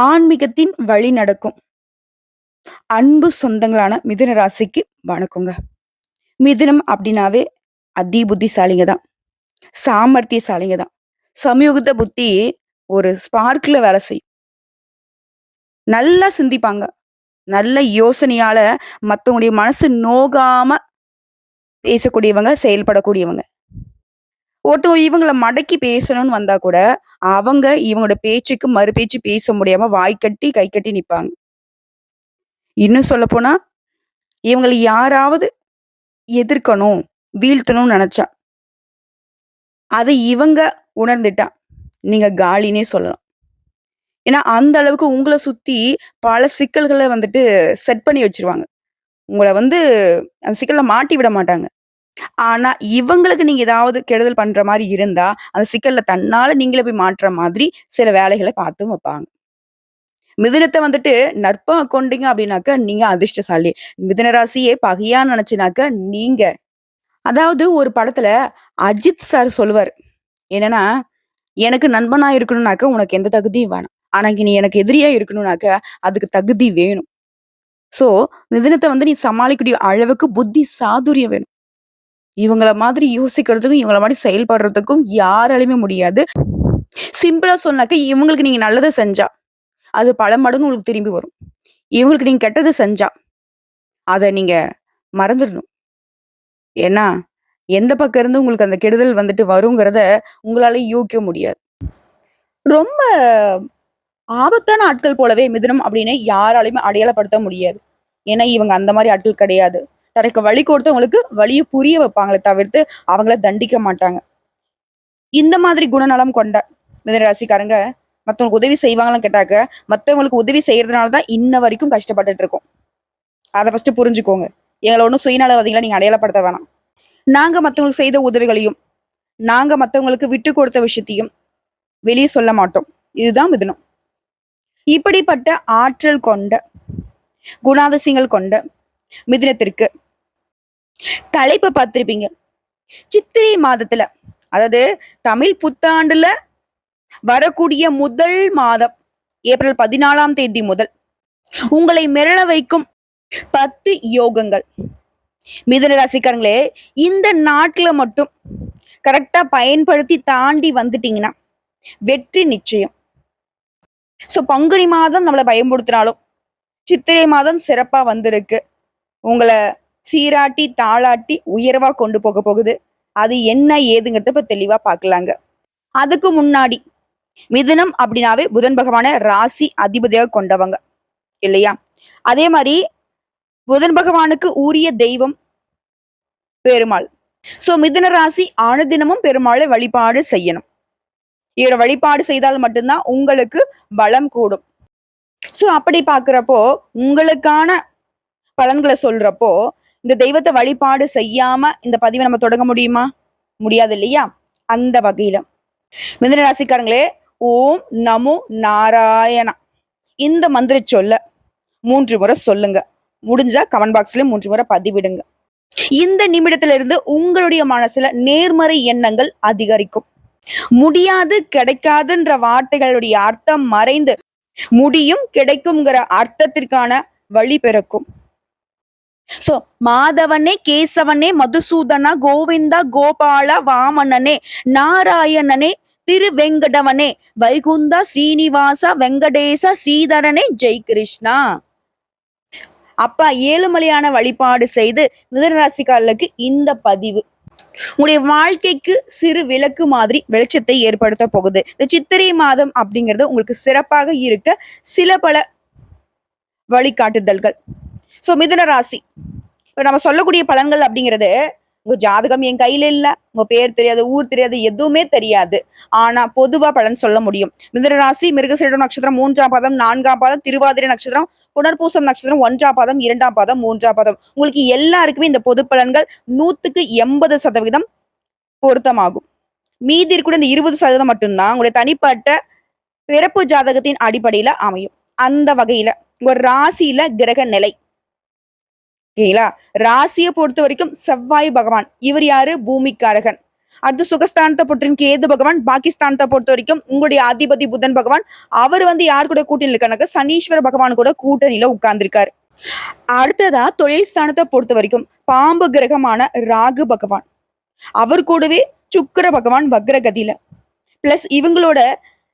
ஆன்மீகத்தின் வழி நடக்கும் அன்பு சொந்தங்களான மிதுன ராசிக்கு வணக்கங்க. மிதுனம் அப்படின்னாவே அதி புத்திசாலிங்க தான். சாமர்த்தியசாலிங்க தான். சமயுகத புத்தி ஒரு ஸ்பார்க்ல வேலை செய்யும். நல்லா சிந்திப்பாங்க. நல்ல யோசனையால மற்றவங்களுடைய மனசு நோகாம பேசக்கூடியவங்க, செயல்படக்கூடியவங்க. ஒருத்தவங்க இவங்களை மடக்கி பேசணும்னு வந்தா கூட, அவங்க இவங்களோட பேச்சுக்கு மறுபேச்சு பேச முடியாம வாய் கட்டி, கை கட்டி நிற்பாங்க இன்னும் சொல்லப்போனால் இவங்களை யாராவது எதிர்க்கணும், வீழ்த்தணும்னு நினைச்சா அதை இவங்க உணர்ந்துட்டா, நீங்க காலின்னே சொல்லலாம். ஏன்னா, அந்த அளவுக்கு உங்களை சுத்தி பல சிக்கல்களை வந்துட்டு செட் பண்ணி வச்சிருவாங்க உங்களை வந்து அந்த சிக்கல்ல மாட்டி விட மாட்டாங்க. ஆனா, இவங்களுக்கு நீங்க ஏதாவது கெடுதல் பண்ற மாரி இருந்தா, அந்த சிக்கல்ல தன்னால நீங்களே போய் மாட்ற மாதிரி சில வேலைகள பார்த்தும் வப்பாங்க. மிதுனத்த வந்துட்டு நட்பா கொண்டீங்க அப்படின்னாக்க, நீங்க அதிர்ஷ்டசாலி. மிதுன ராசியே பகையா நெனச்சுனாக்க, நீங்க அதாவது ஒரு படத்துல அஜித் சார் சொல்லுவாரு. என்னன்னா, "எனக்கு நண்பனா இருக்கணும்னாக்க, உனக்கு எந்த தகுதியும் வேணாம். ஆனா நீ எனக்கு எதிரியா இருக்கணும்னாக்க, அதுக்கு தகுதி வேணும்." ஸோ, மிதுனத்த வந்து நீ சமாளிக்கக்கூடிய அளவுக்கு புத்தி சாதுரியம் வேணும். இவங்கள மாதிரி யோசிக்கிறதுக்கும், இவங்கள மாதிரி செயல்படுறதுக்கும் யாராலையுமே முடியாது. சிம்பிளா சொன்னாக்க, இவங்களுக்கு நீங்க நல்லதை செஞ்சா, அது பல மடங்கு உங்களுக்கு திரும்பி வரும். இவங்களுக்கு நீங்க கெட்டதை செஞ்சா, அதை நீங்க மறந்துடணும். ஏன்னா, எந்த பக்கம் இருந்து உங்களுக்கு அந்த கெடுதல் வந்துட்டு வருங்கிறத உங்களால யூகிக்க முடியாது. ரொம்ப ஆபத்தான ஆட்கள் போலவே மிதுனம் அப்படின்னு யாராலையுமே அடையாளப்படுத்த முடியாது. ஏன்னா, இவங்க அந்த மாதிரி ஆட்கள் கிடையாது. தனக்கு வழி கொடுத்தவங்களுக்கு வழியை புரிய வைப்பாங்களே தவிர்த்து, அவங்கள தண்டிக்க மாட்டாங்க. இந்த மாதிரி குணநலம் கொண்ட மிதனராசிக்காரங்க மற்றவங்களுக்கு உதவி செய்வாங்களான்னு கேட்டாக்க, மற்றவங்களுக்கு உதவி செய்யறதுனால தான் இன்ன வரைக்கும் கஷ்டப்பட்டுட்டு இருக்கோம். அதை ஃபஸ்ட்டு புரிஞ்சுக்கோங்க. எங்களை ஒன்றும் சுயநலவாதிகளை நீங்கள் அடையாளப்படுத்த வேணாம். நாங்கள் மற்றவங்களுக்கு செய்த உதவிகளையும், நாங்கள் மற்றவங்களுக்கு விட்டு கொடுத்த விஷயத்தையும் வெளியே சொல்ல மாட்டோம். இதுதான் மிதனம் இப்படிப்பட்ட ஆற்றல் கொண்ட, குணாதிசயங்கள் கொண்ட மிதினத்திற்கு தலைப்ப பார்த்திருப்பீங்க. சித்திரை மாதத்துல, அதாவது தமிழ் புத்தாண்டுல வரக்கூடிய முதல் மாதம் ஏப்ரல் 14ஆம் தேதி முதல், உங்களை மிரள வைக்கும் 10 யோகங்கள். மிதுன ராசிக்காரங்களே, இந்த நாட்டில் மட்டும் கரெக்டா பயன்படுத்தி தாண்டி வந்துட்டீங்கன்னா, வெற்றி நிச்சயம். ஸோ, பங்குனி மாதம் நம்மளை பயன்படுத்தினாலும் சித்திரை மாதம் சிறப்பா வந்திருக்கு. உங்களை சீராட்டி, தாளாட்டி உயர்வா கொண்டு போக போகுது. அது என்ன ஏதுங்கிறத இப்ப தெளிவா பார்க்கலாங்க. அதுக்கு முன்னாடி, மிதுனம் அப்படின்னாவே புதன் பகவான ராசி அதிபதியா கொண்டவங்க. இல்லையா? அதே மாதிரி புதன் பகவானுக்கு உரிய தெய்வம் பெருமாள். சோ மிதுன ராசி அனுதினமும் பெருமாளை வழிபாடு செய்யணும். இவரை வழிபாடு செய்தால் மட்டும்தான் உங்களுக்கு பலம் கூடும். ஸோ, அப்படி பாக்குறப்போ உங்களுக்கான பலன்களை சொல்றப்போ, இந்த தெய்வத்தை வழிபாடு செய்யாம இந்த பதிவை நம்ம தொடங்க முடியுமா? முடியாது இல்லையா? அந்த வகையில, மிதன ராசிக்காரங்களே, ஓம் நமோ நாராயணா இந்த மந்திர சொல்ல மூன்று முறை சொல்லுங்க. முடிஞ்சா கமெண்ட் பாக்ஸ்ல மூன்று முறை பதிவிடுங்க. இந்த நிமிடத்துல இருந்து உங்களுடைய மனசுல நேர்மறை எண்ணங்கள் அதிகரிக்கும். முடியாது, கிடைக்காதுன்ற வார்த்தைகளுடைய அர்த்தம் மறைந்து, முடியும், கிடைக்கும்ங்கிற அர்த்தத்திற்கான வழி பிறக்கும். சோ மாதவனே, கேசவனே, மதுசூதனா, கோவிந்தா, கோபாலா, வாமனனே, நாராயணனே, திருவெங்கடவனே, வைகுந்தா, ஸ்ரீனிவாசா, வெங்கடேசா, ஸ்ரீதரனே, ஜெய் கிருஷ்ணா. அப்பா ஏழுமலையான வழிபாடு செய்து மிதனராசிக்காரர்களுக்கு இந்த பதிவு உங்களுடைய வாழ்க்கைக்கு சிறு விளக்கு மாதிரி வெளிச்சத்தை ஏற்படுத்த போகுது. இந்த சித்திரை மாதம் அப்படிங்கிறது உங்களுக்கு சிறப்பாக இருக்க சில பல வழிகாட்டுதல்கள். ஸோ, மிதுன ராசி. இப்போ நம்ம சொல்லக்கூடிய பலன்கள் அப்படிங்கிறது, உங்க ஜாதகம் என் கையில இல்ல. உங்க பேர் தெரியாது, ஊர் தெரியாது, எதுவுமே தெரியாது. ஆனா, பொதுவா பலன் சொல்ல முடியும். மிதுன ராசி, மிருகசீரிடம் நட்சத்திரம் மூன்றாம் பாதம், நான்காம் பாதம், திருவாதிரை நட்சத்திரம், புனர்பூசம் நட்சத்திரம் ஒன்றாம் பாதம், இரண்டாம் பாதம், மூன்றாம் பாதம். உங்களுக்கு எல்லாருக்குமே இந்த பொது பலன்கள் 100க்கு 80% பொருத்தமாகும். மீதி இருக்கக்கூடிய இந்த இருபது சதவீதம் மட்டும்தான் உங்களுடைய தனிப்பட்ட பிறப்பு ஜாதகத்தின் அடிப்படையில அமையும். அந்த வகையில, உங்க ராசியில கிரக நிலை. ஓகேங்களா? ராசியை பொறுத்த வரைக்கும் செவ்வாய் பகவான். இவர் யாரு? பூமிக்காரகன். அடுத்து சுகஸ்தானத்தை பொறுத்திருக்கும் கேது பகவான் பாகிஸ்தானத்தை பொறுத்த வரைக்கும் உங்களுடைய அதிபதி புதன் பகவான் அவர் வந்து யார் கூட கூட்டணியில் இருக்கானாக்க சனீஸ்வர பகவான் கூட கூட்டணியில உட்கார்ந்திருக்காரு அடுத்ததா தொழில் ஸ்தானத்தை பொறுத்த வரைக்கும் பாம்பு கிரகமான ராகு பகவான் அவர் கூடவே சுக்கர பகவான் வக்ரகதியில பிளஸ் இவங்களோட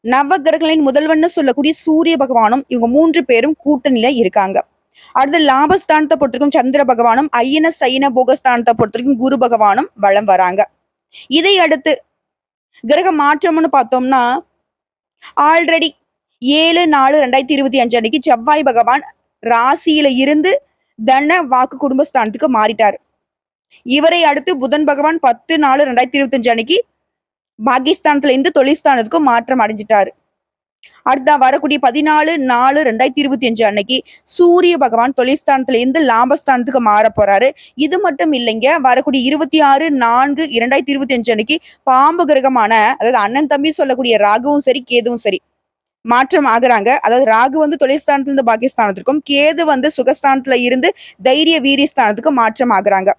நவ கிரகங்களின் முதல்வன்னு சொல்லக்கூடிய சூரிய பகவானும் இவங்க மூன்று பேரும் கூட்டணியில இருக்காங்க அடுத்து லாபஸ்தானத்தை பொறுத்திருக்கும் சந்திர பகவானும் ஐயன சைன போகஸ்தானத்தை பொறுத்திருக்கும் குரு பகவானும் வளம் வராங்க. இதை அடுத்து கிரக மாற்றம்னு பார்த்தோம்னா ஆல்ரெடி ஏழு நாலு ரெண்டாயிரத்தி இருபத்தி அஞ்சு அன்னைக்கு செவ்வாய் பகவான் ராசியில இருந்து தன வாக்கு குடும்பஸ்தானத்துக்கு மாறிட்டார். இவரை அடுத்து புதன் பகவான் பத்து நாலு ரெண்டாயிரத்தி இருபத்தி அஞ்சு அன்னைக்கு பாகிஸ்தானத்துல இருந்து தொழில்ஸ்தானத்துக்கு மாற்றம் அடைஞ்சிட்டாரு. அடுத்த வரக்கூடிய பதினாலு நாலு ரெண்டாயிரத்தி இருபத்தி அஞ்சு அன்னைக்கு சூரிய பகவான் தொழில்ஸ்தானத்துல இருந்து லாபஸ்தானத்துக்கு மாற போறாரு. இது மட்டும் இல்லைங்க வரக்கூடிய இருபத்தி ஆறு நான்கு இரண்டாயிரத்தி இருபத்தி அஞ்சு அன்னைக்கு பாம்பு கிரகமான அதாவது அண்ணன் தம்பி சொல்லக்கூடிய ராகுவும் சரி கேதுவும் சரி மாற்றம் ஆகுறாங்க. அதாவது ராகு வந்து தொழில்ஸ்தானத்துல இருந்து பாகிஸ்தானத்திற்கும் கேது வந்து சுகஸ்தானத்துல இருந்து தைரிய வீரியஸ்தானத்துக்கு மாற்றம் ஆகுறாங்க.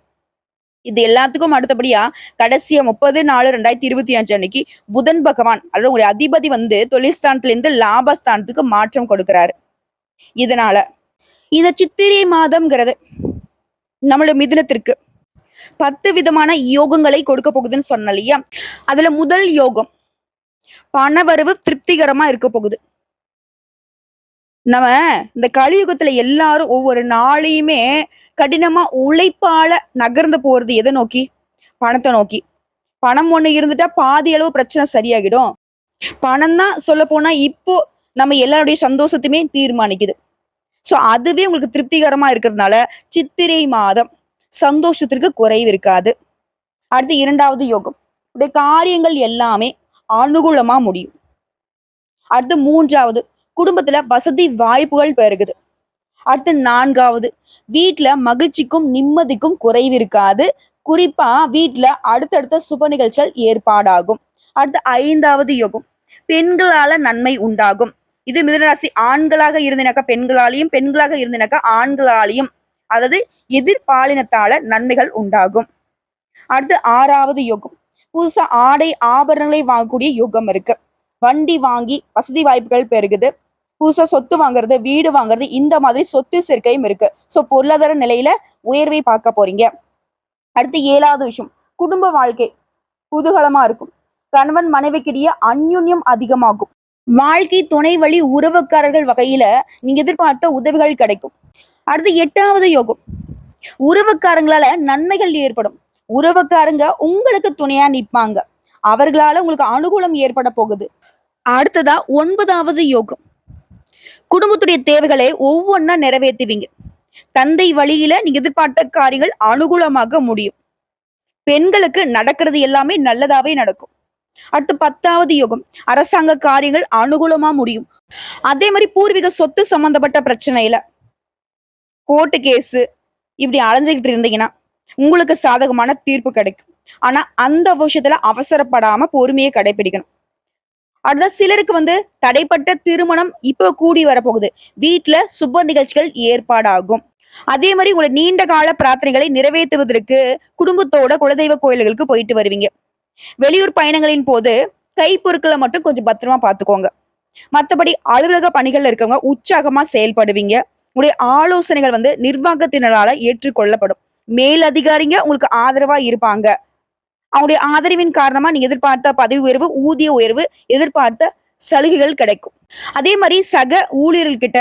இது எல்லாத்துக்கும் அடுத்தபடியா கடைசியா முப்பது நாலு ரெண்டாயிரத்தி இருபத்தி அஞ்சு அன்னைக்கு புதன் பகவான் அதாவது உங்களுடைய அதிபதி வந்து தொழில்ஸ்தானத்துல இருந்து லாபஸ்தானத்துக்கு மாற்றம் கொடுக்கிறாரு. இதனால இந்த சித்திரை மாதம்ங்கிறது நம்மளோட மிதுனத்திற்கு பத்து விதமான யோகங்களை கொடுக்க போகுதுன்னு சொன்ன இல்லையா? அதுல முதல் யோகம் பணவரவு திருப்திகரமா இருக்க போகுது. நம்ம இந்த கலியுகத்துல எல்லாரும் ஒவ்வொரு நாளையுமே கடினமா உழைப்பால நகர்ந்து போறது எதை நோக்கி? பணத்தை நோக்கி. பணம் ஒண்ணு இருந்துட்டா பாதி அளவு பிரச்சனை சரியாகிடும். பணம் தான் சொல்ல போனா இப்போ நம்ம எல்லாருடைய சந்தோஷத்தையுமே தீர்மானிக்குது. சோ அதுவே உங்களுக்கு திருப்திகரமா இருக்கிறதுனால சித்திரை மாதம் சந்தோஷத்திற்கு குறைவு இருக்காது. அடுத்து இரண்டாவது யோகம். உடைய காரியங்கள் எல்லாமே அனுகூலமா முடியும். அடுத்து மூன்றாவது குடும்பத்துல வசதி வாய்ப்புகள் பெருகுது. அடுத்து நான்காவது வீட்டுல மகிழ்ச்சிக்கும் நிம்மதிக்கும் குறைவு இருக்காது. குறிப்பா வீட்ல அடுத்தடுத்த சுப நிகழ்ச்சிகள் ஏற்பாடாகும். அடுத்து ஐந்தாவது யோகம் பெண்களால நன்மை உண்டாகும். இது மிதனராசி ஆண்களாக இருந்தினாக்கா பெண்களாலையும் பெண்களாக இருந்தினாக்கா ஆண்களாலையும் அதாவது எதிர்பாலினத்தால நன்மைகள் உண்டாகும். அடுத்து ஆறாவது யோகம் புதுசா ஆடை ஆபரணங்களை வாங்கக்கூடிய யோகம் இருக்கு. வண்டி வாங்கி வசதி வாய்ப்புகள் பெருகுது. புதுசா சொத்து வாங்குறது வீடு வாங்குறது இந்த மாதிரி சொத்து சேர்க்கையும் இருக்கு. சோ பொருளாதார நிலையில உயர்வை பார்க்க போறீங்க. அடுத்து ஏழாவது விஷயம் குடும்ப வாழ்க்கை குதூகலமா இருக்கும். கணவன் மனைவிக்கிடையே அந்யுன்யம் அதிகமாகும். வாழ்க்கை துணை வழி உறவுக்காரர்கள் வகையில நீங்க எதிர்பார்த்த உதவிகள் கிடைக்கும். அடுத்து எட்டாவது யோகம் உறவுக்காரங்களால நன்மைகள் ஏற்படும். உறவுக்காரங்க உங்களுக்கு துணையா நிற்பாங்க அவர்களால உங்களுக்கு அனுகூலம் ஏற்பட போகுது. அடுத்ததா ஒன்பதாவது யோகம் குடும்பத்துடைய தேவைகளை ஒவ்வொன்றா நிறைவேற்றுவீங்க. தந்தை வழியில நீங்க எதிர்பார்த்த காரியங்கள் அனுகூலமாக முடியும். பெண்களுக்கு நடக்கிறது எல்லாமே நல்லதாவே நடக்கும். அடுத்து பத்தாவது யோகம். அரசாங்க காரியங்கள் அனுகூலமா முடியும். அதே மாதிரி பூர்வீக சொத்து சம்பந்தப்பட்ட பிரச்சனையில கோர்ட்டு கேஸு இப்படி அலைஞ்சுக்கிட்டு இருந்தீங்கன்னா உங்களுக்கு சாதகமான தீர்ப்பு கிடைக்கும். ஆனா அந்த விஷயத்துல அவசரப்படாம பொறுமையை கடைபிடிக்கணும் அடுத்த சிலருக்கு வந்து தடைப்பட்ட திருமணம் இப்போ கூடி வரப்போகுது. வீட்டுல சுப நிகழ்ச்சிகள் ஏற்பாடாகும். அதே மாதிரி உங்களை நீண்ட கால பிரார்த்தனைகளை நிறைவேற்றுவதற்கு குடும்பத்தோட குலதெய்வ கோயில்களுக்கு போயிட்டு வருவீங்க. வெளியூர் பயணங்களின் போது கைப்பொருட்களை மட்டும் கொஞ்சம் பத்திரமா பார்த்துக்கோங்க. மற்றபடி அலுவலக பணிகள்ல இருக்கவங்க உற்சாகமா செயல்படுவீங்க. உங்களுடைய ஆலோசனைகள் வந்து நிர்வாகத்தினரால ஏற்றுக்கொள்ளப்படும். மேல் அதிகாரிங்க உங்களுக்கு ஆதரவா இருப்பாங்க. அவங்களுடைய ஆதரவின் காரணமா நீங்க எதிர்பார்த்த பதவி உயர்வு ஊதிய உயர்வு எதிர்பார்த்த சலுகைகள் கிடைக்கும். அதே மாதிரி சக ஊழியர்கள் கிட்ட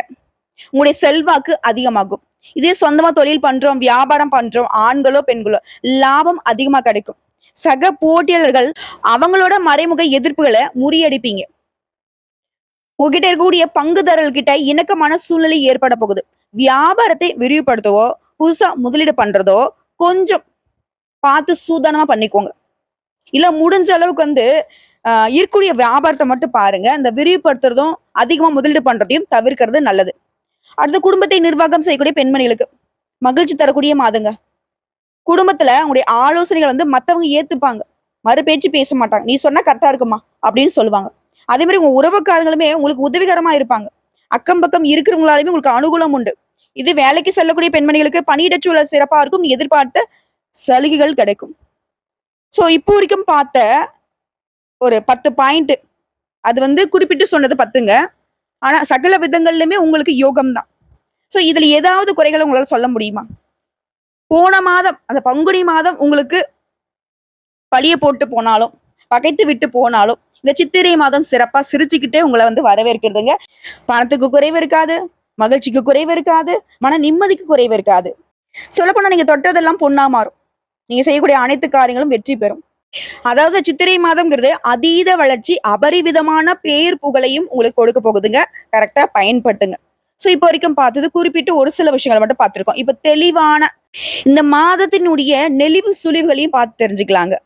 உங்களுடைய செல்வாக்கு அதிகமாகும். இதே சொந்தமா தொழில் பண்றோம் வியாபாரம் பண்றோம் ஆண்களோ பெண்களோ லாபம் அதிகமா கிடைக்கும். சக போட்டியாளர்கள் அவங்களோட மறைமுக எதிர்ப்புகளை முறியடிப்பீங்க. உங்ககிட்ட இருக்கக்கூடிய பங்குதாரர்கிட்ட இணக்கமான சூழ்நிலை ஏற்பட போகுது. வியாபாரத்தை விரிவுபடுத்தவோ புதுசா முதலீடு பண்றதோ கொஞ்சம் பார்த்து சூதானமா பண்ணிக்கோங்க. இல்ல முடிஞ்ச அளவுக்கு வந்து ஆஹ் இருக்கக்கூடிய வியாபாரத்தை மட்டும் பாருங்க. அந்த விரிவுபடுத்துறதும் அதிகமா முதலீடு பண்றதையும் தவிர்க்கிறது நல்லது. அடுத்து குடும்பத்தை நிர்வாகம் செய்யக்கூடிய பெண்மணிகளுக்கு மகிழ்ச்சி தரக்கூடிய மாதங்க. குடும்பத்துல உங்களுடைய ஆலோசனைகள் வந்து மத்தவங்க ஏத்துப்பாங்க. மறுபேச்சு பேச மாட்டாங்க. நீ சொன்னா கரெக்டா இருக்குமா? அப்படின்னு சொல்லுவாங்க. அதே மாதிரி உங்க உறவுக்காரங்களுமே உங்களுக்கு உதவிகரமா இருப்பாங்க. அக்கம் பக்கம் இருக்கிறவங்களாலுமே உங்களுக்கு அனுகூலம் உண்டு. இது வேலைக்கு செல்லக்கூடிய பெண்மணிகளுக்கு பணியிடச்சூழல் சிறப்பா இருக்கும். எதிர்பார்த்த சலுகைகள் கிடைக்கும். ஸோ இப்போ வரைக்கும் பார்த்த ஒரு பத்து பாயிண்ட் அது வந்து குறிப்பிட்டு சொன்னது பத்துங்க. ஆனால் சகல விதங்கள்லையுமே உங்களுக்கு யோகம் தான். ஸோ இதில் ஏதாவது குறைகளை உங்களால் சொல்ல முடியுமா? போன மாதம் அந்த பங்குனி மாதம் உங்களுக்கு பழிய போட்டு போனாலும் பகைத்து விட்டு போனாலும் இந்த சித்திரை மாதம் சிறப்பாக சிரிச்சுக்கிட்டே உங்களை வந்து வரவேற்கிறதுங்க. பணத்துக்கு குறைவு இருக்காது மகிழ்ச்சிக்கு குறைவு இருக்காது மன நிம்மதிக்கு குறைவு இருக்காது. சொல்லப்போனால் நீங்கள் தொட்டதெல்லாம் பொண்ணாக மாறும். நீங்க செய்யக்கூடிய அனைத்து காரியங்களும் வெற்றி பெறும். அதாவது சித்திரை மாதம்ங்கிறது அதீத வளர்ச்சி அபரிவிதமான பேர் புகழையும் உங்களுக்கு கொடுக்க போகுதுங்க. கரெக்டா பயன்படுத்துங்க. ஸோ இப்போ வரைக்கும் பார்த்தது குறிப்பிட்டு ஒரு சில விஷயங்களை மட்டும் பார்த்துருக்கோம். இப்போ தெளிவான இந்த மாதத்தினுடைய நெளிவு சுழிவுகளையும் பார்த்து தெரிஞ்சுக்கலாங்க.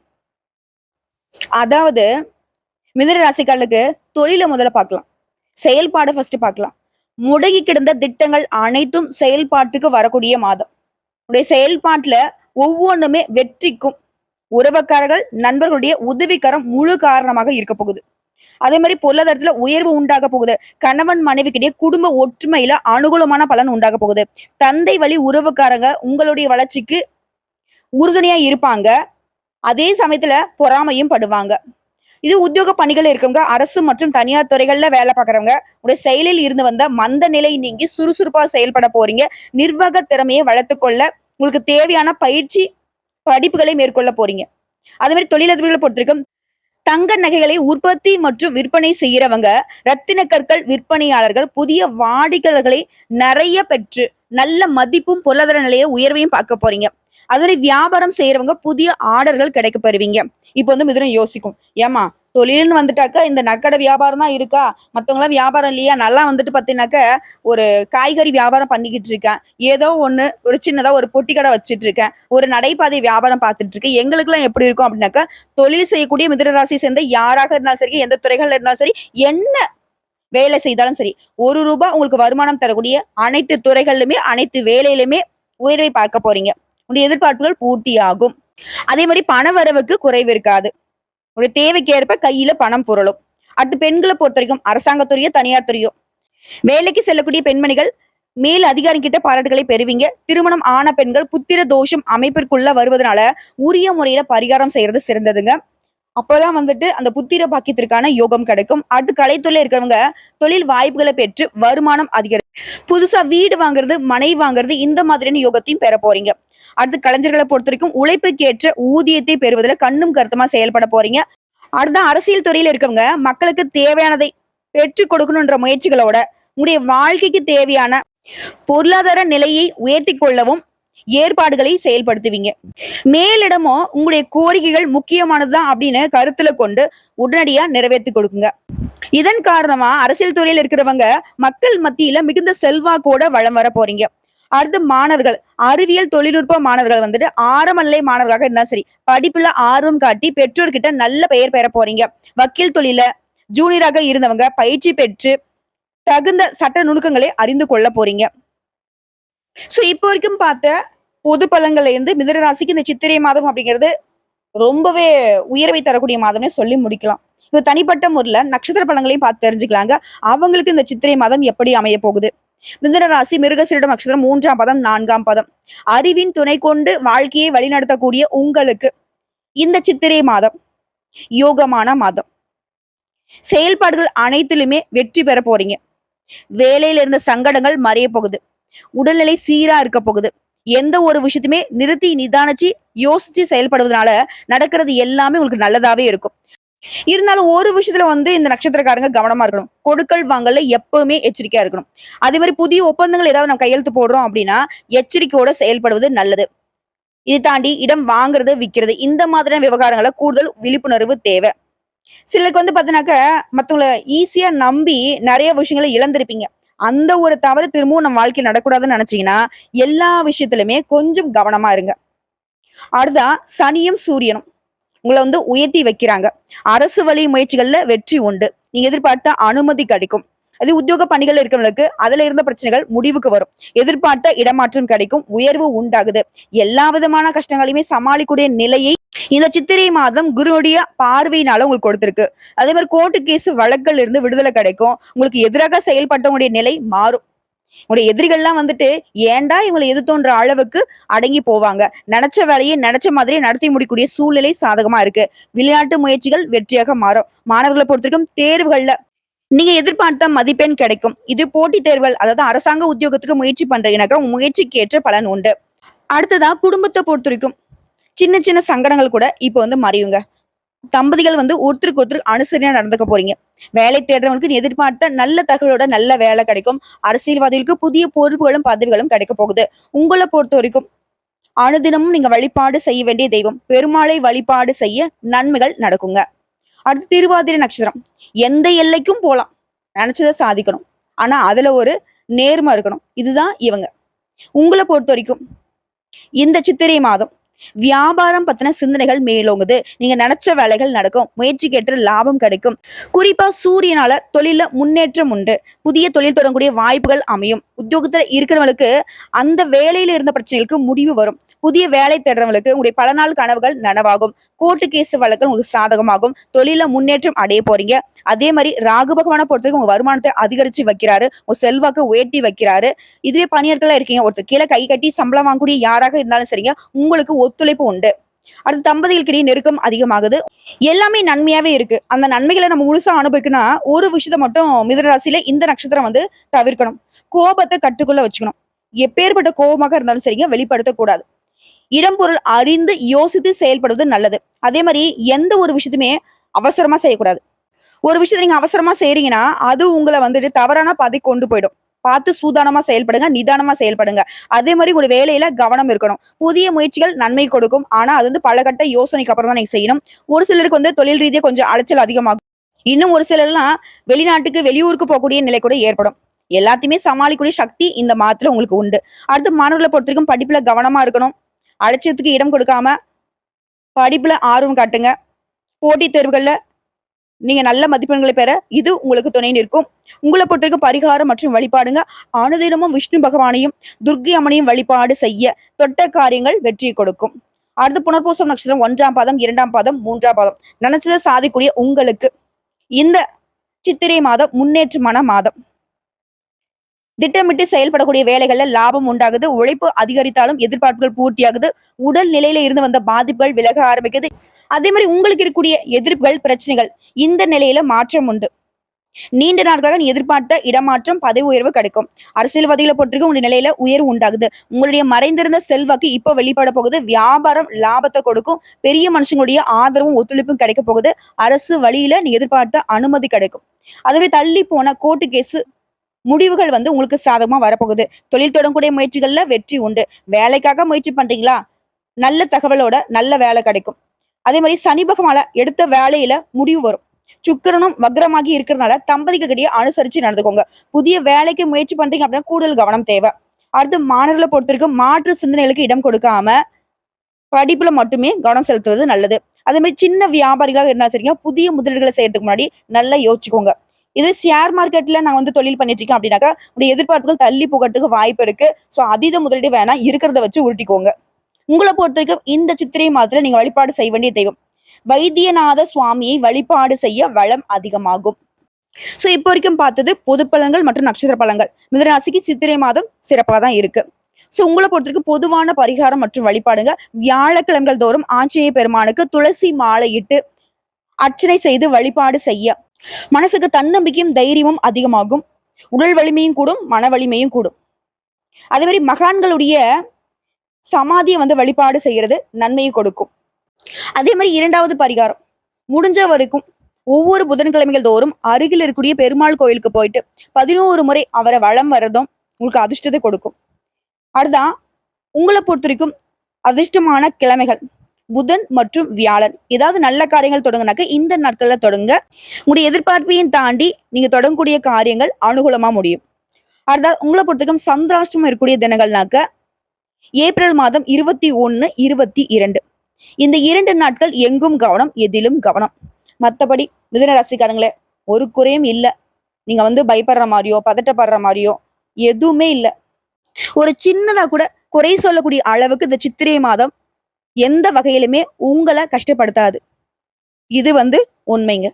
அதாவது மிதன ராசிக்காரர்களுக்கு தொழிலை முதல்ல பார்க்கலாம். செயல்பாடு ஃபர்ஸ்ட் பார்க்கலாம். முடங்கி கிடந்த திட்டங்கள் அனைத்தும் செயல்பாட்டுக்கு வரக்கூடிய மாதம். உடைய செயல்பாட்டுல ஒவ்வொன்றுமே வெற்றிக்கும் உறவுக்காரர்கள் நண்பர்களுடைய உதவிக்கரம் முழு காரணமாக இருக்க போகுது. அதே மாதிரி பொருளாதாரத்துல உயர்வு உண்டாக போகுது. கணவன் மனைவிக்கிடையே குடும்ப ஒற்றுமையில அனுகூலமான பலன் உண்டாக போகுது. தந்தை வழி உறவுக்காரங்க உங்களுடைய வளர்ச்சிக்கு உறுதுணையா இருப்பாங்க. அதே சமயத்துல பொறாமையும் படுவாங்க. இது உத்தியோக பணிகள் இருக்கவங்க அரசு மற்றும் தனியார் துறைகள்ல வேலை பார்க்கறவங்க உடைய செயலில் இருந்து வந்த மந்த நிலை நீங்கி சுறுசுறுப்பா செயல்பட போறீங்க. நிர்வாக திறமையை வளர்த்துக்கொள்ள உங்களுக்கு தேவையான பயிற்சி படிப்புகளை மேற்கொள்ள போறீங்க. அதே மாதிரி தொழிலதிபர்களை பொறுத்திருக்கும். தங்க நகைகளை உற்பத்தி மற்றும் விற்பனை செய்யறவங்க ரத்தின கற்கள் விற்பனையாளர்கள் புதிய வாடிக்கையாளர்களை நிறைய பெற்று நல்ல மதிப்பும் பொருளாதார நிலைய உயர்வையும் பார்க்க போறீங்க. அதுவரை வியாபாரம் செய்யறவங்க புதிய ஆர்டர்கள் கிடைக்க பெறுவீங்க. இப்போ வந்து மிதுனம் யோசிக்கும். ஏமா தொழில்னு வந்துட்டாக்கா இந்த நக்கடை வியாபாரம் தான் இருக்கா? மற்றவங்களாம் வியாபாரம் இல்லையா? நல்லா வந்துட்டு பார்த்தீங்கன்னாக்க ஒரு காய்கறி வியாபாரம் பண்ணிக்கிட்டு இருக்கேன். ஏதோ ஒன்று ஒரு சின்னதாக ஒரு பொட்டி கடை வச்சுட்டு இருக்கேன். ஒரு நடைபாதை வியாபாரம் பார்த்துட்டு இருக்கேன். எங்களுக்குலாம் எப்படி இருக்கும் அப்படின்னாக்கா தொழில் செய்யக்கூடிய மிதனராசி சேர்ந்த யாராக இருந்தாலும் சரி எந்த துறைகளில் இருந்தாலும் சரி என்ன வேலை செய்தாலும் சரி ஒரு ரூபாய் உங்களுக்கு வருமானம் தரக்கூடிய அனைத்து துறைகளிலுமே அனைத்து வேலையிலுமே உயர்வை பார்க்க போறீங்க. உங்களுடைய எதிர்பார்ப்புகள் பூர்த்தியாகும். அதே மாதிரி பண வரவுக்கு குறைவு இருக்காது. உங்களுடைய தேவைக்கேற்ப கையில பணம் புரளும். அடுத்து பெண்களை பொறுத்த வரைக்கும் அரசாங்கத்துறையோ தனியார் துறையோ வேலைக்கு செல்லக்கூடிய பெண்மணிகள் மேல் அதிகாரி கிட்ட பாராட்டுகளை பெறுவீங்க. திருமணம் ஆன பெண்கள் புத்திர தோஷம் அமைப்பிற்குள்ள வருவதனால உரிய முறையில பரிகாரம் செய்யறது சிறந்ததுங்க. அப்போதான் வந்துட்டு அந்த புத்திர பாக்கியத்திற்கான யோகம் கிடைக்கும். அடுத்து கலைத்துறையில இருக்கிறவங்க தொழில் வாய்ப்புகளை பெற்று வருமானம் அதிகரிக்கும் புதுசா வீடு வாங்குறது மனை வாங்குறது இந்த மாதிரியான யோகத்தையும் பெற போறீங்க. அடுத்து கலைஞர்களை பொறுத்த வரைக்கும் உழைப்புக்கேற்ற ஊதியத்தை பெறுவதில் கண்ணும் கருத்துமா செயல்பட போறீங்க. அடுத்த அரசியல் துறையில இருக்கவங்க மக்களுக்கு தேவையானதை பெற்று கொடுக்கணுன்ற முயற்சிகளோட உங்களுடைய வாழ்க்கைக்கு தேவையான பொருளாதார நிலையை உயர்த்தி கொள்ளவும் ஏற்பாடுகளை செயல்படுத்துவீங்க. மேலிடமோ உங்களுடைய கோரிக்கைகள் முக்கியமானதுதான் அப்படின்னு கருத்துல கொண்டு உடனடியா நிறைவேற்றி கொடுக்குங்க. இதன் காரணமா அரசியல் துறையில் இருக்கிறவங்க மக்கள் மத்தியில மிகுந்த செல்வாக்கோட வளம் வர போறீங்க. அடுத்து மாணவர்கள் அறிவியல் தொழில்நுட்ப மாணவர்கள் வந்துட்டு ஆரம்ப நிலை மாணவர்களாக இருந்தா சரி படிப்புல ஆர்வம் காட்டி பெற்றோர்கிட்ட நல்ல பெயர் பெற போறீங்க. வக்கீல் தொழில ஜூனியராக இருந்தவங்க பயிற்சி பெற்று தகுந்த சட்ட நுணுக்கங்களை அறிந்து கொள்ள போறீங்க. சோ இப்போ வரைக்கும் பார்த்த பொது பலன்கள்ல இருந்து மிதனராசிக்கு இந்த சித்திரை மாதம் அப்படிங்கிறது ரொம்பவே உயர்வை தரக்கூடிய மாதம்னே சொல்லி முடிக்கலாம். இப்போ தனிப்பட்ட முறையில் நட்சத்திர பலங்களையும் பார்த்து தெரிஞ்சுக்கலாங்க. அவங்களுக்கு இந்த சித்திரை மாதம் எப்படி அமைய போகுது? மிதன ராசி மிருகசீரிடம் நட்சத்திரம் மூன்றாம் பதம் நான்காம் பதம். அறிவின் துணை கொண்டு வாழ்க்கையை வழிநடத்தக்கூடிய உங்களுக்கு இந்த சித்திரை மாதம் யோகமான மாதம். செயல்பாடுகள் அனைத்திலுமே வெற்றி பெற போறீங்க. வேலையில இருந்த சங்கடங்கள் மறைய போகுது. உடல்நிலை சீரா இருக்க போகுது. எந்த ஒரு விஷயத்தையுமே நிறுத்தி நிதானிச்சு யோசிச்சு செயல்படுவதனால நடக்கிறது எல்லாமே உங்களுக்கு நல்லதாவே இருக்கும். இருந்தாலும் ஒரு விஷயத்துல வந்து இந்த நட்சத்திரக்காரங்க கவனமா இருக்கணும். கொடுக்கல் வாங்கல எப்பவுமே எச்சரிக்கையா இருக்கணும். அதே மாதிரி புதிய ஒப்பந்தங்கள் ஏதாவது நம்ம கையெழுத்து போடுறோம் அப்படின்னா எச்சரிக்கையோட செயல்படுவது நல்லது. இது தாண்டி இடம் வாங்குறது விற்கிறது இந்த மாதிரியான விவகாரங்களை கூடுதல் விழிப்புணர்வு தேவை. சிலருக்கு வந்து பார்த்தீங்கன்னாக்க மற்றவங்கள ஈஸியா நம்பி நிறைய விஷயங்களை இழந்திருப்பீங்க. அந்த ஒரு தவறு திரும்பவும் நம்ம வாழ்க்கையில் நடக்கூடாதுன்னு நினைச்சீங்கன்னா எல்லா விஷயத்திலுமே கொஞ்சம் கவனமா இருங்க. அடுத்தா சனியும் சூரியனும் உங்களை வந்து உயர்த்தி வைக்கிறாங்க. அரசு வழி முயற்சிகள்ல வெற்றி உண்டு. நீங்க எதிர்பார்த்த அனுமதி கிடைக்கும். அது உத்தியோக பணிகள் இருக்கிறவங்களுக்கு அதுல இருந்த பிரச்சனைகள் முடிவுக்கு வரும். எதிர்பார்த்த இடமாற்றம் கிடைக்கும். உயர்வு உண்டாகுது. எல்லா விதமான கஷ்டங்களையுமே சமாளிக்கூடிய நிலையை இந்த சித்திரை மாதம் குருவுடைய பார்வையினால உங்களுக்கு கொடுத்திருக்கு. அதே மாதிரி கோர்ட்டு கேஸ் வழக்கில் இருந்து விடுதலை கிடைக்கும். உங்களுக்கு எதிராக செயல்பட்டவங்களுடைய நிலை மாறும். உங்களுடைய எதிரிகள்லாம் வந்துட்டு ஏன்டா இவங்களை எதிர்த்தோன்ற அளவுக்கு அடங்கி போவாங்க. நினைச்ச வேலையை நினைச்ச மாதிரியே நடத்தி முடிக்கக்கூடிய சூழ்நிலை சாதகமா இருக்கு. விளையாட்டு முயற்சிகள் வெற்றியாக மாறும். மாணவர்களை பொறுத்தவரைக்கும் தேர்வுகள்ல நீங்க எதிர்பார்த்த மதிப்பெண் கிடைக்கும். இது போட்டி தேர்வுகள் அதாவது அரசாங்க உத்தியோகத்துக்கு முயற்சி பண்றீங்கன்னாக்கா உங்க முயற்சிக்கு ஏற்ற பலன் உண்டு. அடுத்ததா குடும்பத்தை பொறுத்த வரைக்கும் சின்ன சின்ன சங்கடங்கள் கூட இப்போ வந்து மறையுங்க தம்பதிகள் வந்து ஒருத்தருக்கு ஒருத்தர் அனுசரியா நடந்துக்க போறீங்க. வேலை தேடுறவங்களுக்கு எதிர்பார்த்த நல்ல தகவலோட நல்ல வேலை கிடைக்கும். அரசியல்வாதிகளுக்கு புதிய பொறுப்புகளும் பதவிகளும் கிடைக்க போகுது. உங்களை பொறுத்த வரைக்கும் அனுதினமும் நீங்க வழிபாடு செய்ய வேண்டிய தெய்வம். பெருமாளை வழிபாடு செய்ய நன்மைகள் நடக்குங்க. அடுத்து திருவாதிரை நட்சத்திரம். எந்த எல்லைக்கும் போகலாம் நினைச்சதை சாதிக்கணும். ஆனா அதுல ஒரு நேர்மை இருக்கணும். இதுதான் இவங்க. உங்களை பொறுத்த வரைக்கும் இந்த சித்திரை மாதம் வியாபாரம் பத்தின சிந்தனைகள் மேலோங்குது. நீங்க நினைச்ச வேலைகள் நடக்கும். முயற்சிக்கு ஏற்ற லாபம் கிடைக்கும். குறிப்பா சூரியனால தொழில முன்னேற்றம் உண்டு. புதிய தொழில் தொடங்கக்கூடிய வாய்ப்புகள் அமையும். உத்தியோகத்துல இருக்கிறவங்களுக்கு அந்த வேலையில இருந்த பிரச்சனைகளுக்கு முடிவு வரும். புதிய வேலை தேடுறவங்களுக்கு உங்களுடைய பல நாள் கனவுகள் நனவாகும். கோர்ட்டு கேஸ் வழக்குகள் உங்களுக்கு சாதகமாகும். தொழில முன்னேற்றம் அடைய போறீங்க. அதே மாதிரி ராகு பகவானை பொறுத்தவரைக்கும் உங்க வருமானத்தை அதிகரிச்சு வைக்கிறாரு. உங்க செல்வாக்கு உயர்த்தி வைக்கிறாரு. இதுவே பணியாட்களா இருக்கீங்க. ஒருத்தர் கீழே கை கட்டி சம்பளம் வாங்கக்கூடிய யாராக இருந்தாலும் சரிங்க. உங்களுக்கு ஒத்துழைப்பு உண்டு. அடுத்து தம்பதிகளுக்கிடையே நெருக்கம் அதிகமாகுது. எல்லாமே நன்மையாவே இருக்கு. அந்த நன்மைகளை நம்ம முழுசா அனுபவிக்கணும்னா ஒரு விஷயத்த மட்டும் மிதனராசியில இந்த நட்சத்திரம் வந்து தவிர்க்கணும். கோபத்தை கட்டுக்குள்ள வச்சுக்கணும். எப்பேற்பட்ட கோபமாக இருந்தாலும் சரிங்க வெளிப்படுத்தக்கூடாது. கூடாது இடம்பொருள் அறிந்து யோசித்து செயல்படுவது நல்லது. அதே மாதிரி எந்த ஒரு விஷயத்தையுமே அவசரமா செய்யக்கூடாது. ஒரு விஷயத்த நீங்க அவசரமா செய்றீங்கன்னா அது உங்களை வந்துட்டு தவறான பாதை கொண்டு போயிடும். பார்த்து சூதானமா செயல்படுங்க நிதானமா செயல்படுங்க. அதே மாதிரி ஒரு வேலையில கவனம் இருக்கணும். புதிய முயற்சிகள் நன்மை கொடுக்கும். ஆனா அது வந்து பல கட்ட யோசனைக்கு அப்புறம் தான் நீங்க செய்யணும். ஒரு சிலருக்கு வந்து தொழில் ரீதியா கொஞ்சம் அலைச்சல் அதிகமாகும். இன்னும் ஒரு சிலர்லாம் வெளிநாட்டுக்கு வெளியூருக்கு போகக்கூடிய நிலை கூட ஏற்படும். எல்லாத்தையுமே சமாளிக்கக்கூடிய சக்தி இந்த மாதத்துல உங்களுக்கு உண்டு. அடுத்து மாணவர்களை பொறுத்த வரைக்கும் படிப்புல கவனமா இருக்கணும். அலட்சியத்துக்கு இடம் கொடுக்காம படிப்புல ஆர்வம் காட்டுங்க. போட்டித் தேர்வுகள்ல நீங்க நல்ல மதிப்பெண்களை பெற இது உங்களுக்கு துணை நிற்கும். உங்களை பொறுத்தவரைக்கும் பரிகாரம் மற்றும் வழிபாடுங்க. அனுதினமும் விஷ்ணு பகவானையும் துர்கி அம்மனையும் வழிபாடு செய்ய தொட்ட காரியங்கள் வெற்றி கொடுக்கும். அடுத்து புனர்பூசம் நட்சத்திரம் ஒன்றாம் பாதம் இரண்டாம் பாதம் மூன்றாம் பாதம். நினைச்சதை சாதிக்கூடிய உங்களுக்கு இந்த சித்திரை மாதம் முன்னேற்றமான மாதம். திட்டமிட்டு செயல்படக்கூடிய வேலைகள்ல லாபம் உண்டாகுது. உழைப்பு அதிகரித்தாலும் எதிர்பார்ப்புகள் பூர்த்தியாகுது. உடல் நிலையில இருந்து வந்த பாதிப்புகள் விலக ஆரம்பிக்குது. அதே மாதிரி உங்களுக்கு இருக்கக்கூடிய எதிர்ப்புகள் பிரச்சனைகள் இந்த நிலையில மாற்றம் உண்டு. நீண்ட நாட்களாக எதிர்பார்த்த இடமாற்றம் பதவி உயர்வு கிடைக்கும். அரசியல்வாதிகளை பொறுத்திருக்கும் உங்களுடைய நிலையில உயர்வு உண்டாகுது. உங்களுடைய மறைந்திருந்த செல்வாக்கு இப்ப வெளிப்பட போகுது. வியாபாரம் லாபத்தை கொடுக்கும். பெரிய மனுஷங்களுடைய ஆதரவும் ஒத்துழைப்பும் கிடைக்க போகுது. அரசு வழியில நீ எதிர்பார்த்த அனுமதி கிடைக்கும். அதே தள்ளி போன கோர்ட்டு கேஸ் முடிவுகள் வந்து உங்களுக்கு சாதகமா வரப்போகுது. தொழில் தொடங்கக்கூடிய முயற்சிகள்ல வெற்றி உண்டு. வேலைக்காக முயற்சி பண்றீங்களா? நல்ல தகவலோட நல்ல வேலை கிடைக்கும். அதே மாதிரி சனி எடுத்த வேலையில முடிவு வரும். சுக்கிரனும் வக்ரமாகி இருக்கிறதுனால தம்பதிகளிடையே அனுசரிச்சு நடந்துக்கோங்க. புதிய வேலைக்கு முயற்சி பண்றீங்க அப்படின்னா கூடுதல் கவனம் தேவை. அடுத்து மாணவர்களை பொறுத்தவரைக்கும் மாற்று சிந்தனைகளுக்கு இடம் கொடுக்காம படிப்புல மட்டுமே கவனம் செலுத்துவது நல்லது. அதே மாதிரி சின்ன வியாபாரிகளாக இருந்தாலும் சரிங்க. புதிய முதலீடுகளை செய்யறதுக்கு முன்னாடி நல்லா யோசிச்சுக்கோங்க. இது ஷேர் மார்க்கெட்ல நான் வந்து தொழில் பண்ணிட்டு இருக்கேன் அப்படின்னாக்கா உடைய எதிர்பார்ப்புகள் தள்ளி போகிறதுக்கு வாய்ப்பு இருக்கு. ஸோ அதீத முதலீடு வேணா இருக்கிறத வச்சு உருட்டிக்கோங்க. உங்களை பொறுத்த வரைக்கும் இந்த சித்திரை மாதத்துல நீங்க வழிபாடு செய்ய வேண்டிய தெய்வம். வைத்தியநாத சுவாமியை வழிபாடு செய்ய வளம் அதிகமாகும். சோ இப்போ வரைக்கும் பார்த்தது பொது பலன்கள் மற்றும் நட்சத்திர பலன்கள். மிதராசிக்கு சித்திரை மாதம் சிறப்பாக தான் இருக்கு. சோ உங்களை பொறுத்தவரைக்கும் பொதுவான பரிகாரம் மற்றும் வழிபாடுங்க. வியாழக்கிழமைகள் தோறும் ஆஞ்சநேய பெருமானுக்கு துளசி மாலையிட்டு அர்ச்சனை செய்து வழிபாடு செய்ய. மனசுக்கு தன்னம்பிக்கையும் தைரியமும் அதிகமாகும். உடல் வலிமையும் கூடும் மன வலிமையும் கூடும். அதே மாதிரி மகான்களுடைய சமாதியை வந்து வழிபாடு செய்யறது நன்மையை கொடுக்கும். அதே மாதிரி இரண்டாவது பரிகாரம். முடிஞ்ச வரைக்கும் ஒவ்வொரு புதன்கிழமைகள் தோறும் அருகில் இருக்கக்கூடிய பெருமாள் கோயிலுக்கு போயிட்டு பதினோரு முறை அவரை வளம் வர்றதும் உங்களுக்கு அதிர்ஷ்டத்தை கொடுக்கும். அடுத்தா உங்களை பொறுத்த வரைக்கும் அதிர்ஷ்டமான கிழமைகள். புதன் மற்றும் வியாழன். ஏதாவது நல்ல காரியங்கள் தொடங்கினாக்க இந்த நாட்கள்ல தொடங்க. உங்களுடைய எதிர்பார்ப்பையும் தாண்டி நீங்க தொடங்கக்கூடிய காரியங்கள் அனுகூலமா முடியும். அடுத்தது உங்களை பொறுத்தவரைக்கும் சந்திராஷ்டமம் இருக்கக்கூடிய தினங்கள்னாக்க ஏப்ரல் மாதம் இருபத்தி ஒன்னு இருபத்தி இரண்டு. இந்த இரண்டு நாட்கள் எங்கும் கவனம் எதிலும் கவனம். மற்றபடி மிதன ராசிக்காரங்களே ஒரு குறையும் இல்லை. நீங்க வந்து பயப்படுற மாதிரியோ பதட்டப்படுற மாதிரியோ எதுவுமே இல்லை. ஒரு சின்னதா கூட குறை சொல்லக்கூடிய அளவுக்கு இந்த சித்திரை மாதம் எந்த வகையிலுமே உங்களை கஷ்டப்படுத்தாது. இது வந்து உண்மைங்க.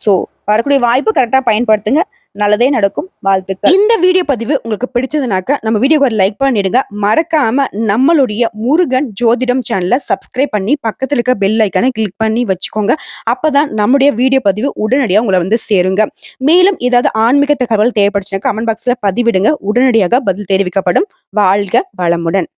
ஸோ வரக்கூடிய வாய்ப்பு கரெக்டாக பயன்படுத்துங்க. நல்லதே நடக்கும். வாழ்த்துக்கள். இந்த வீடியோ பதிவு உங்களுக்கு பிடிச்சதுனாக்க நம்ம வீடியோக்கு ஒரு லைக் பண்ணிடுங்க. மறக்காம நம்மளுடைய முருகன் ஜோதிடம் சேனலை சப்ஸ்கிரைப் பண்ணி பக்கத்தில் இருக்க பெல் ஐக்கானை கிளிக் பண்ணி வச்சுக்கோங்க. அப்பதான் நம்முடைய வீடியோ பதிவு உடனடியாக உங்களை வந்து சேருங்க. மேலும் ஏதாவது ஆன்மீக தகவல் தேவைப்படுச்சுன்னா கமெண்ட் பாக்ஸ்ல பதிவிடுங்க. உடனடியாக பதில் தெரிவிக்கப்படும். வாழ்க வளமுடன்.